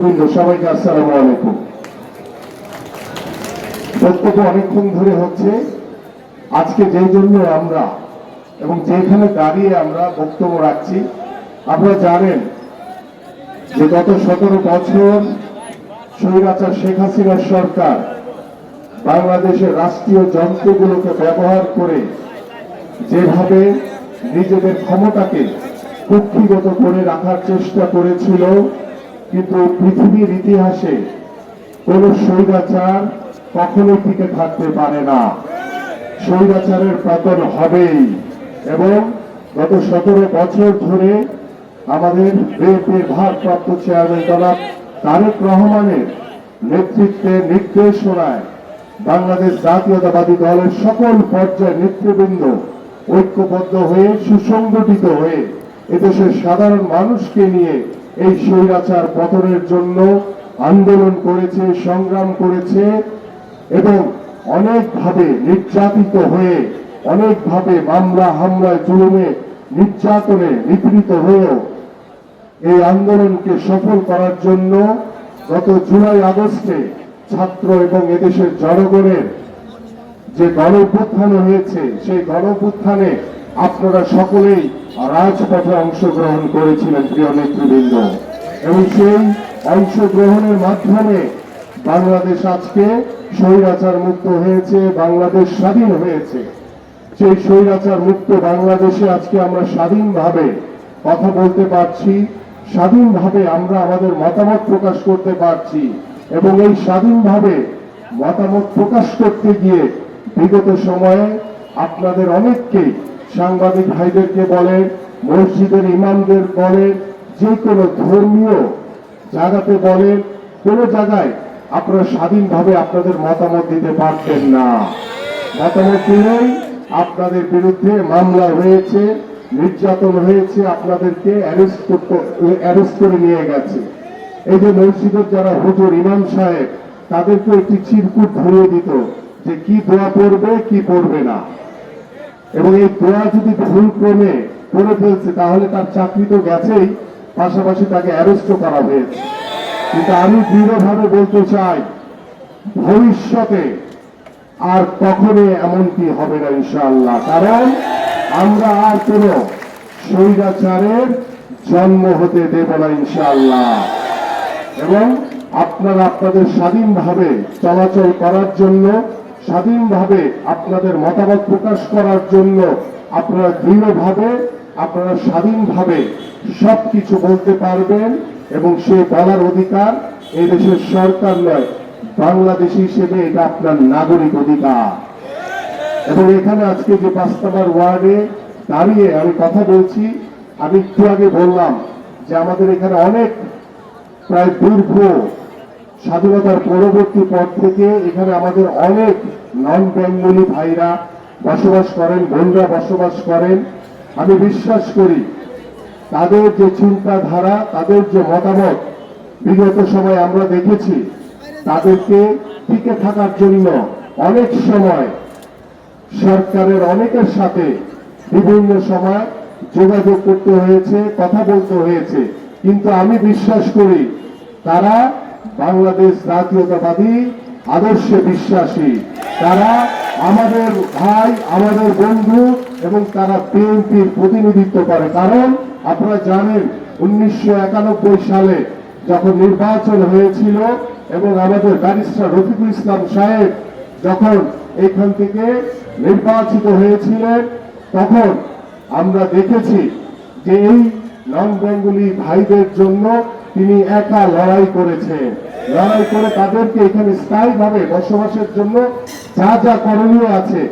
সবাইকে আসসালামু আলাইকুম। বক্তব্য অনেকক্ষণ ধরে হচ্ছে, আজকে যেই জন্য আমরা এবং যেখানে দাঁড়িয়ে আমরা বক্তব্য রাখছি, আপনারা জানেন যে গত সতেরো বছর স্বৈরাচার শেখ সরকার বাংলাদেশের রাষ্ট্রীয় যন্ত্রগুলোকে ব্যবহার করে যেভাবে নিজেদের ক্ষমতাকে কুক্ষিগত করে রাখার চেষ্টা করেছিল কিন্তু পৃথিবীর ইতিহাসে কোন স্বৈরাচার কখনো টিকে থাকতে পারে না। স্বৈরাচারের পতন হবেই এবং গত সতেরো বছর ধরে আমাদের বিএনপির ভারপ্রাপ্ত চেয়ারম্যান জনাব তারেক রহমানের নেতৃত্বে নির্দেশনায় বাংলাদেশ জাতীয়তাবাদী দলের সকল পর্যায়ের নেতৃবৃন্দ ঐক্যবদ্ধ হয়ে সুসংগঠিত হয়ে এদেশের সাধারণ মানুষকে নিয়ে এই স্বৈরাচার পতনের জন্য আন্দোলন করেছে, সংগ্রাম করেছে এবং অনেকভাবে নির্যাতিত হয়ে, অনেকভাবে মামলা হামলায় জুলুমে নির্যাতনে নিপীড়িত হয়েও এই আন্দোলনকে সফল করার জন্য গত জুলাই আগস্টে ছাত্র এবং এদেশের জনগণের যে গণপুত্থান হয়েছে, সেই গণপুত্থানে আপনারা সকলেই রাজপথে অংশগ্রহণ করেছিলেন প্রিয় নেতৃবৃন্দ। এবং সেই অংশগ্রহণের মাধ্যমে বাংলাদেশ আজকে স্বৈরাচার মুক্ত হয়েছে, বাংলাদেশ স্বাধীন হয়েছে। সেই স্বৈরাচার মুক্ত বাংলাদেশে আজকে আমরা স্বাধীনভাবে কথা বলতে পারছি, স্বাধীনভাবে আমরা আমাদের মতামত প্রকাশ করতে পারছি এবং এই স্বাধীনভাবে মতামত প্রকাশ করতে গিয়ে বিগত সময়ে আপনাদের অনেককেই সাংবাদিক ভাইদেরকে বলেন মসজিদের ইমামদের বলেন যে কোনো ধর্মীয় জায়গাতে বলেন কোনো জায়গায় আপনারা স্বাধীনভাবে আপনাদের মতামত দিতে পারতেন না। মতামত দিলেই আপনাদের বিরুদ্ধে মামলা হয়েছে, নির্যাতন হয়েছে, আপনাদেরকে অ্যারেস্ট অ্যারেস্ট করে নিয়ে গেছে। এই যে মসজিদের যারা হুজুর, ইমাম সাহেব তাদেরকে একটি চিরকুট ধরিয়ে দিত যে কি দোয়া পড়বে, কি পড়বে না। এবং এই দোয়া যদি ভুল ক্রমে করে ফেলছে, তাহলে তার চাকরি তো গেছেই, পাশাপাশি তাকে অ্যারেস্টও করা হয়েছে। কিন্তু আমি দৃঢ়ভাবে বলতে চাই, ভবিষ্যতে আর কখনো এমনটি হবে না ইনশাআল্লাহ। কারণ আমরা আর কোন স্বৈরাচারের জন্ম হতে দেব না ইনশাআল্লাহ। এবং আপনারা আপনাদের স্বাধীনভাবে চলাচল করার জন্য স্বাধীনভাবে আপনাদের মতামত প্রকাশ করার জন্য আপনারা দৃঢ়ভাবে, আপনারা স্বাধীনভাবে সবকিছু বলতে পারবেন এবং সে বলার অধিকার এই দেশের সরকার নয়, বাংলাদেশ হিসেবে এটা আপনার নাগরিক অধিকার। এবং এখানে আজকে যে পাঁচ নম্বর ওয়ার্ডে দাঁড়িয়ে আমি কথা বলছি, আমি একটু আগে বললাম যে আমাদের এখানে অনেক প্রায় দীর্ঘ স্বাধীনতার পরবর্তী পর থেকে এখানে আমাদের অনেক নন বেঙ্গলি ভাইরা বসবাস করেন, বোনরা বসবাস করেন। আমি বিশ্বাস করি, তাদের যে চিন্তাধারা, তাদের যে মতামত বিগত সময় আমরা দেখেছি, তাদেরকে টিকে থাকার জন্য অনেক সময় সরকারের অনেকের সাথে বিভিন্ন সময় যোগাযোগ করতে হয়েছে, কথা বলতে হয়েছে। কিন্তু আমি বিশ্বাস করি, তারা বাংলাদেশ জাতীয়তাবাদী, আদর্শে বিশ্বাসী। তারা আমাদের ভাই, আমাদের বন্ধু এবং তারা বিএনপির প্রতিনিধিত্ব করে। কারণ আপনারা জানেন, উনিশশো সালে যখন নির্বাচন হয়েছিল এবং আমাদের ব্যারিস্টার রফিকুল ইসলাম সাহেব যখন এখান থেকে নির্বাচিত হয়েছিলেন, তখন আমরা দেখেছি যে এই নন বেঙ্গলি ভাইদের জন্য তিনি একা লড়াই করেছেন লড়াই করে তাদেরকে এখানে স্থায়ীভাবে বসবাসের জন্য যা যা করণীয় আছে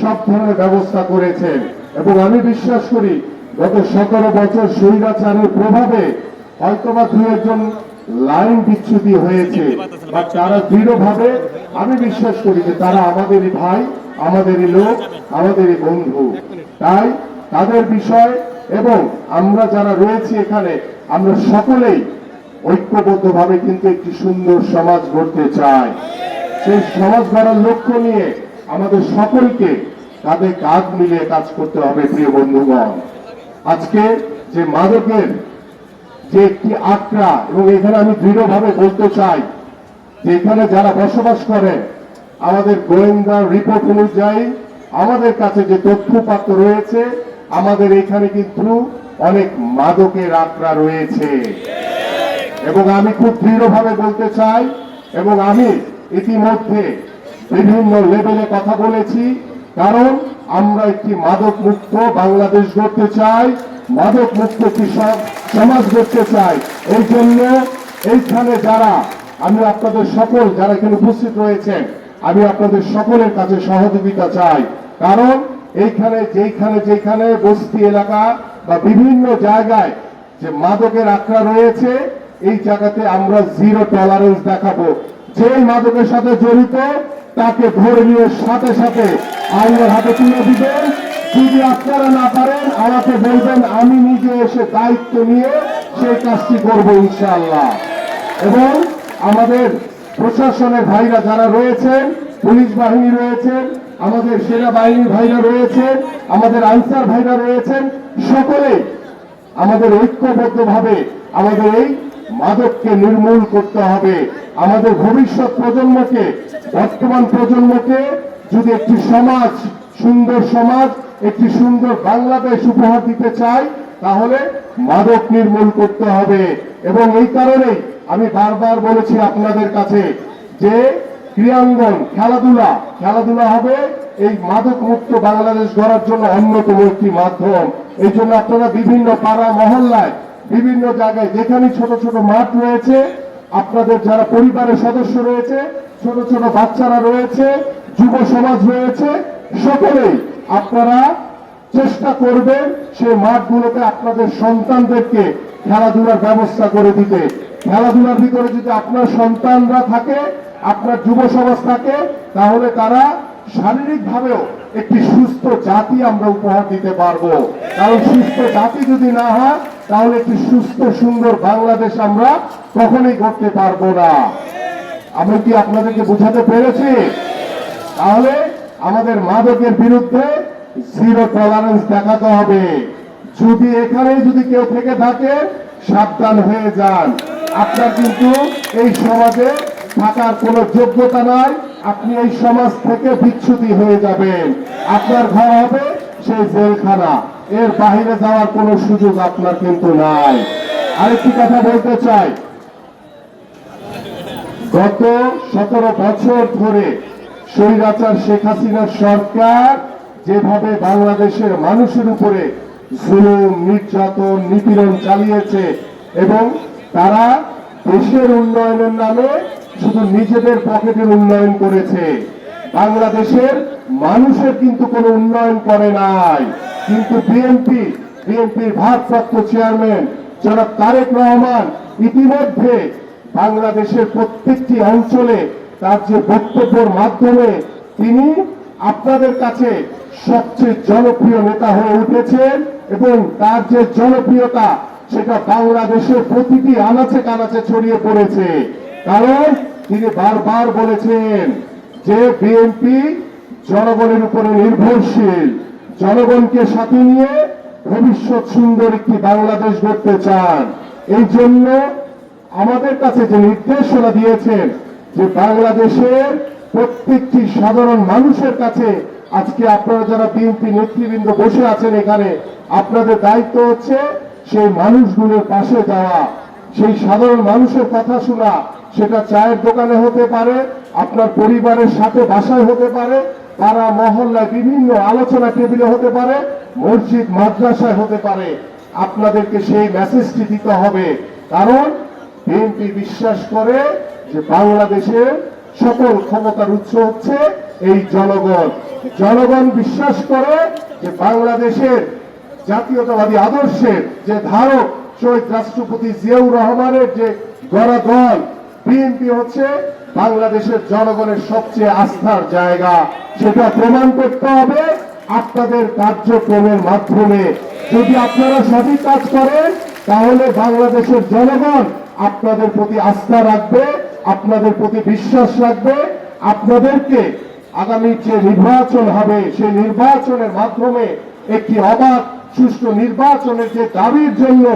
সব ধরনের ব্যবস্থা করেছেন এবং আমি বিশ্বাস করি, গত সতেরো বছর স্বৈরাচারের প্রভাবে হয়তোবা দু একজন লাইন বিচ্যুতি হয়েছে, বা তারা দৃঢ়ভাবে, আমি বিশ্বাস করি যে তারা আমাদেরই ভাই, আমাদেরই লোক, আমাদেরই বন্ধু। তাই তাদের বিষয় এবং আমরা যারা রয়েছি এখানে, আমরা সকলেই ঐক্যবদ্ধভাবে কিন্তু একটি সুন্দর সমাজ গড়তে চাই সেই সমাজ গড়ার লক্ষ্য নিয়ে আমাদের সকলকে কাঁধে কাঁধ মিলিয়ে কাজ করতে হবে, প্রিয় বন্ধুগণ। আজকে যে মাদকের যে একটি আক্রা এবং এখানে আমি দৃঢ়ভাবে বলতে চাই যে এখানে যারা বসবাস করে, আমাদের গোয়েন্দা রিপোর্ট অনুযায়ী আমাদের কাছে যে তথ্যপাত্র রয়েছে, আমাদের এখানে কিন্তু অনেক মাদকের আক্রা রয়েছে। এবং আমি খুব দৃঢ়ভাবে বলতে চাই, এবং আমি ইতিমধ্যে বিভিন্ন লেভেলে কথা বলেছি, কারণ আমরা একটি মাদক মুক্ত বাংলাদেশ গড়তে চাই মাদক মুক্ত কৃষক সমাজ গড়তে চাই। এই জন্য এইখানে যারা, আমি আপনাদের সকল যারা এখানে উপস্থিত রয়েছেন, আমি আপনাদের সকলের কাছে সহযোগিতা চাই। কারণ এইখানে, যেইখানে যেখানে বস্তি এলাকা বা বিভিন্ন জায়গায় যে মাদকের আখড়া রয়েছে এই জায়গাতে আমরা জিরো টলারেন্স দেখাবো। যেই মাদকের সাথে জড়িত, তাকে ধরে নিয়ে সাথে সাথে আইনের হাতে তুলে দিবেন। যদি আপনারা না পারেন আমাকে বলবেন, আমি নিজে এসে দায়িত্ব নিয়ে সেই কাজটি করব ইনশাআল্লাহ। এবং আমাদের প্রশাসনের ভাইরা যারা রয়েছেন, পুলিশ বাহিনী রয়েছেন, আমাদের সেনা সেনাবাহিনীর ভাইরা রয়েছেন, আমাদের আনসার ভাইরা রয়েছেন, সকলে আমাদের ঐক্যবদ্ধভাবে আমাদের এই মাদককে নির্মূল করতে হবে। আমাদের ভবিষ্যৎ প্রজন্মকে, বর্তমান প্রজন্মকে যদি একটি সমাজ, সুন্দর সমাজ, একটি সুন্দর বাংলাদেশ উপহার দিতে চাই, তাহলে মাদক নির্মূল করতে হবে। এবং এই কারণেই আমি বারবার বলেছি আপনাদের কাছে যে ক্রিয়াঙ্গন খেলাধুলা খেলাধুলা হবে এই মাদক মুক্ত বাংলাদেশ গড়ার জন্য অন্যতম একটি মাধ্যম। এই জন্য আপনারা বিভিন্ন পাড়া, মহল্লায় বিভিন্ন জায়গায় যেখানে ছোট ছোট মাঠ রয়েছে, আপনাদের যারা পরিবারের সদস্য রয়েছে, ছোট ছোট বাচ্চারা রয়েছে, যুব সমাজ রয়েছে, সকলেই আপনারা চেষ্টা করবেন সেই মাঠগুলোতে আপনাদের সন্তানদেরকে খেলাধুলার ব্যবস্থা করে দিতে। খেলাধুলার ভিতরে যদি আপনার সন্তানরা থাকে, আপনার যুব সমাজ থাকে, তাহলে তারা শারীরিক ভাবেও একটি সুস্থ জাতি আমরা উপহার দিতে পারব। কারণ সুস্থ জাতি যদি না হয় তাহলে একটি সুস্থ, সুন্দর বাংলাদেশ আমরা কখনোই করতে পারব না। আমি কি আপনাদেরকে বোঝাতে পেরেছি? তাহলে আমাদের মাদকের বিরুদ্ধে জিরো টলারেন্স দেখাতে হবে। যদি এখানে যদি কেউ থেকে থাকে, সাবধান হয়ে যান। আপনার কিন্তু এই সমাজে থাকার কোনো যোগ্যতা নাই। আপনি এই সমাজ থেকে বিচ্ছুতি হয়ে যাবেন। আপনার ঘর হবে সেই জেলখানা। এর বাইরে যাওয়ার কোনো সুযোগ আপনার কিন্তু নাই। আরেকটি কথা বলতে চাই। গত সতেরো বছর ধরে স্বৈরাচার শেখ হাসিনার সরকার যেভাবে বাংলাদেশের মানুষের উপরে জুলুম, নির্যাতন, নিপীড়ন চালিয়েছে এবং তারা দেশের উন্নয়নের নামে শুধু নিজেদের পকেটের উন্নয়ন করেছে, বাংলাদেশের মানুষের কিন্তু কোনো উন্নয়ন করে নাই। কিন্তু বিএনপি বিএনপির ভারপ্রাপ্ত চেয়ারম্যান জনাব তারেক রহমান ইতিমধ্যে বাংলাদেশের প্রত্যেকটি অঞ্চলে তার যে বক্তব্যের মাধ্যমে তিনি আপনাদের কাছে সবচেয়ে জনপ্রিয় নেতা হয়ে উঠেছেন এবং তার যে জনপ্রিয়তা, সেটা বাংলাদেশের প্রতিটি আনাচে কানাচে ছড়িয়ে পড়েছে। কারণ তিনি বারবার বলেছেন যে বিএনপি জনগণের উপরে নির্ভরশীল। জনগণকে সাথে নিয়ে ভবিষ্যৎ সুন্দর একটি বাংলাদেশ গড়তে চান। এই জন্য আমাদের কাছে যে নির্দেশনা দিয়েছেন যে বাংলাদেশের প্রত্যেকটি সাধারণ মানুষের কাছে, আজকে আপনারা যারা বিএনপি নেতৃবৃন্দ বসে আছেন এখানে, আপনাদের দায়িত্ব হচ্ছে সেই মানুষগুলোর পাশে যাওয়া। সেই সাধারণ মানুষের কথা শোনা, সেটা চায়ের দোকানে হতে পারে, আপনার পরিবারের সাথে বাসায় হতে পারে পাড়া মহল্লায় বিভিন্ন আলোচনা টেবিলে হতে পারে, মসজিদ, মাদ্রাসায় হতে পারে। আপনাদেরকে সেই মেসেজটি দিতে হবে। কারণ বিএনপি বিশ্বাস করে যে বাংলাদেশের সকল ক্ষমতার উৎস হচ্ছে এই জনগণ। জনগণ বিশ্বাস করে যে বাংলাদেশের জাতীয়তাবাদী আদর্শের যে ধারক শহীদ রাষ্ট্রপতি জিয়াউর রহমানের যে গড়া দল বিএনপি হচ্ছে বাংলাদেশের জনগণের সবচেয়ে আস্থার জায়গা। সেটা প্রমাণ করতে হবে আপনাদের কার্যক্রমের মাধ্যমে। যদি আপনারা সঠিক কাজ করেন, তাহলে বাংলাদেশের জনগণ আপনাদের প্রতি আস্থা রাখবে, আপনাদের প্রতি বিশ্বাস রাখবে। আপনাদেরকে আগামী যে নির্বাচন হবে, সেই নির্বাচনের মাধ্যমে একটি অবাধ, সুষ্ঠু নির্বাচনের যে দাবির জন্য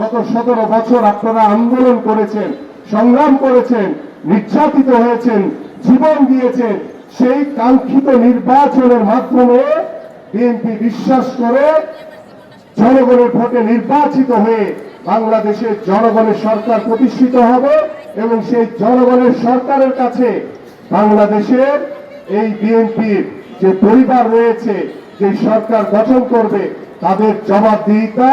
গত সতেরো বছর আপনারা আন্দোলন করেছেন সংগ্রাম করেছেন, নির্যাতিত হয়েছেন, জীবন দিয়েছেন, সেই কাঙ্ক্ষিত নির্বাচনের মাধ্যমে বিএনপি বিশ্বাস করে জনগণের ভোটে নির্বাচিত হয়ে বাংলাদেশের জনগণের সরকার প্রতিষ্ঠিত হবে এবং সেই জনগণের সরকারের কাছে বাংলাদেশের এই বিএনপির যে পরিবার রয়েছে, যে সরকার গঠন করবে, তাদের জবাবদিহিতা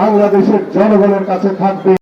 বাংলাদেশের জনগণের কাছে থাকবে।